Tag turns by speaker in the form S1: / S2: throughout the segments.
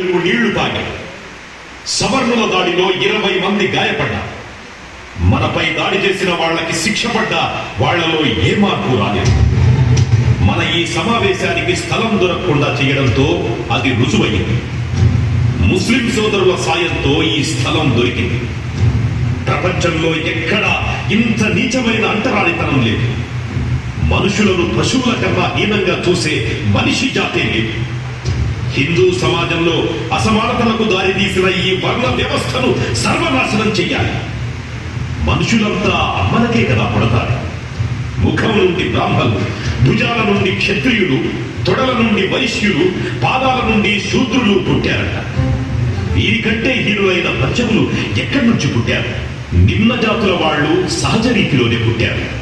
S1: తెలుగు నీళ్ళు తాగారు సవర్ణుల దాడిలో ఇరవై మంది గాయపడ్డారు. మనపై దాడి చేసిన వాళ్ళకి శిక్ష పడ్డా వాళ్ళలో ఏ మార్పు రాలేదు. మన ఈ సమావేశానికి స్థలం దొరకకుండా చేయడంతో అది రుజువైంది ముస్లిం సోదరుల సాయంతో ఈ స్థలం దొరికింది. ప్రపంచంలో ఎక్కడ ఇంత నీచమైన అంటరానితనం లేదు. మనుషులను పశువుల కన్నా హీనంగా చూసే మనిషి జాతే లేదు. హిందూ సమాజంలో అసమానతలకు దారితీసిన ఈ వర్ణ వ్యవస్థను సర్వనాశనం చెయ్యాలి. మనుషులంతా అమ్మలకే కదా పడతారు. ముఖం నుండి బ్రాహ్మణులు భుజాల నుండి క్షత్రియులు తొడల నుండి వైశ్యులు పాదాల నుండి శూద్రులు పుట్టారట. వీరికంటే హీనులైన ప్రజలు ఎక్కడి నుంచి పుట్టారు? నిమ్న జాతుల వాళ్ళు సహజ రీతిలోనే పుట్టారు.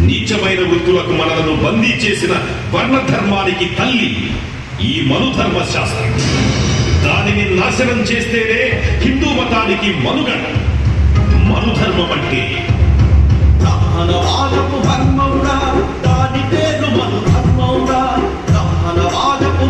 S1: నీచమైన వృత్తులకు మనలను బందీ చేసిన వర్ణ ధర్మానికి తల్లి ఈ మనుధర్మ శాస్త్రం దానిని నాశనం చేస్తేనే హిందూ మతానికి మనుగడ. మనుధర్మం అంటే
S2: బ్రహ్మణవాదపు ధర్మమురా దాని పేరు మను ధర్మమురా బ్రహ్మణవాదపు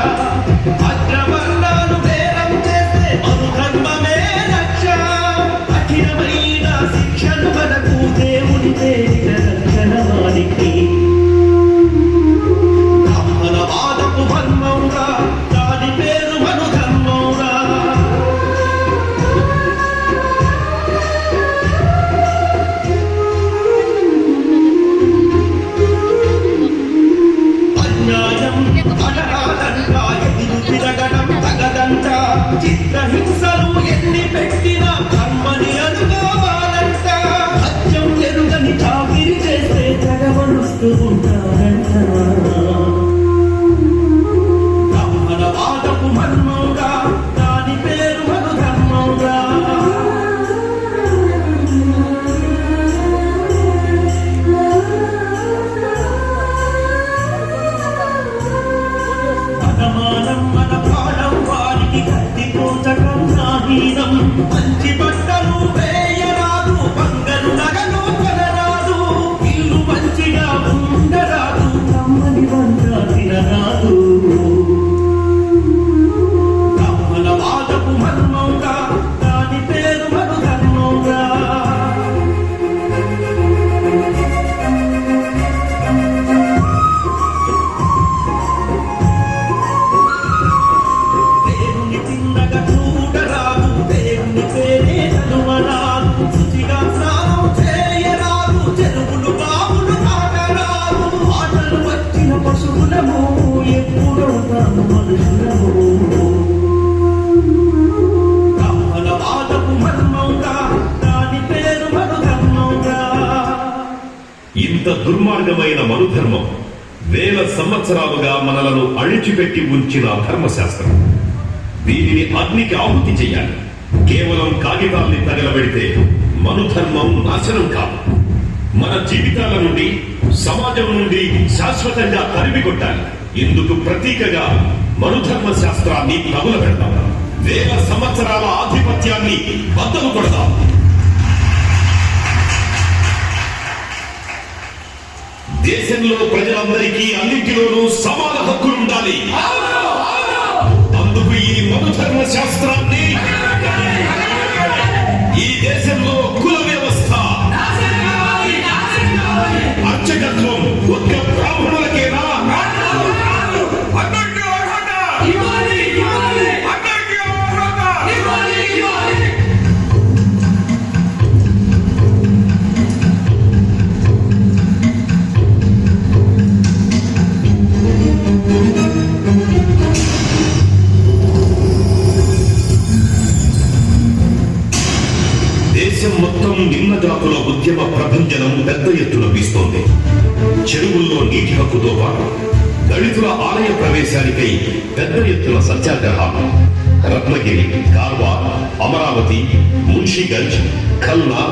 S2: ఉండాలి one.
S1: ఇంత దుర్మార్గమైన మనుధర్మం వేల సంవత్సరాలుగా మనలను అణిచిపెట్టి ఉంచిన ధర్మశాస్త్రం. దీనిని అగ్నికి ఆహుతి చేయాలి కేవలం కాగితాల్ని తగలబెడితే మనుధర్మం నాశనం కాదు. మన జీవితాల నుండి సమాజం నుండి శాశ్వతంగా తరిమి కొట్టాలి. ఇందుకు ప్రతీకగా మనుధర్మ శాస్త్రాన్ని తగులబెడతాం. వేల సంవత్సరాల ఆధిపత్యాన్ని బద్దలు కొడతాం. దేశంలో ప్రజలందరికీ అన్నింటిలోనూ సమాన హక్కులు ఉండాలి. హక్కుల ఉద్యమ ప్రభంజనం పెద్ద ఎత్తున వీస్తోంది. చెరువుల్లో నీటి హక్కుతో పాటు దళితుల ఆలయ ప్రవేశానికై పెద్ద ఎత్తున సత్యాగ్రహాలు రత్నగిరి కార్వా అమరావతి మున్షిగంజ్ ఖల్నా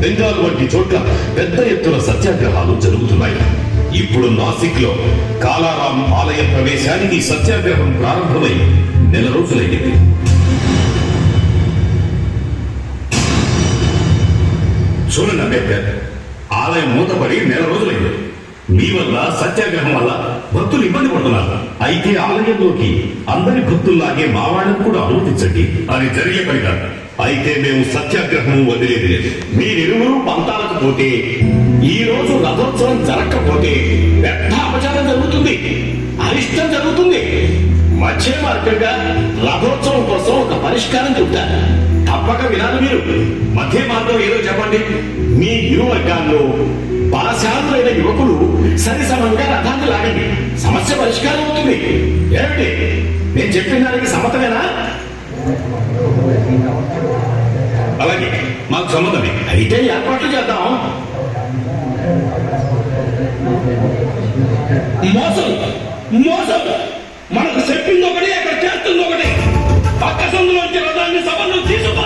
S1: బెంగాల్ వంటి చోట్ల పెద్ద ఎత్తున సత్యాగ్రహాలు జరుగుతున్నాయి. ఇప్పుడు నాసిక్లో కాలారాం ఆలయ ప్రవేశానికి సత్యాగ్రహం ప్రారంభమై నెల రోజులైంది. సత్యాగ్రహం వల్ల భక్తులు ఇబ్బంది పడుతున్నారు. అయితే ఆలయంలోకి అందరి భక్తుల్లాగే మావాడని కూడా అనుమతించండి. అది జరిగే పని కాదు. అయితే మేము సత్యాగ్రహం వదిలేదు లేదు.
S3: మీరిరువురు పంతాలకు పోతే ఈ రోజు రథోత్సవం జరగకపోతే పెద్ద అపచారం జరుగుతుంది. అరిష్టం జరుగుతుంది. మధ్య మార్గంగా రథోత్సవం కోసం ఒక పరిష్కారం చెబుతారు తప్పక వినాలి మీరు. మధ్య మార్గం ఏదో చెప్పండి. మీ ఇరు వర్గాల్లో కళాశాలైన యువకులు సరిసమంగా రథాన్ని లాగండి. సమస్య పరిష్కారం అవుతుంది. ఏమిటి నేను చెప్పిన దానికి సమ్మతమేనా?
S1: అలాగే మాకు సమ్మతమే.
S3: అయితే ఏర్పాట్లు చేద్దాం.
S2: మోసం మోసం. మనకు చెప్పింది ఒకటి అక్కడ చేస్తుంది ఒకటి. పక్క సందులోంచి రథాన్ని సభలో తీసుకు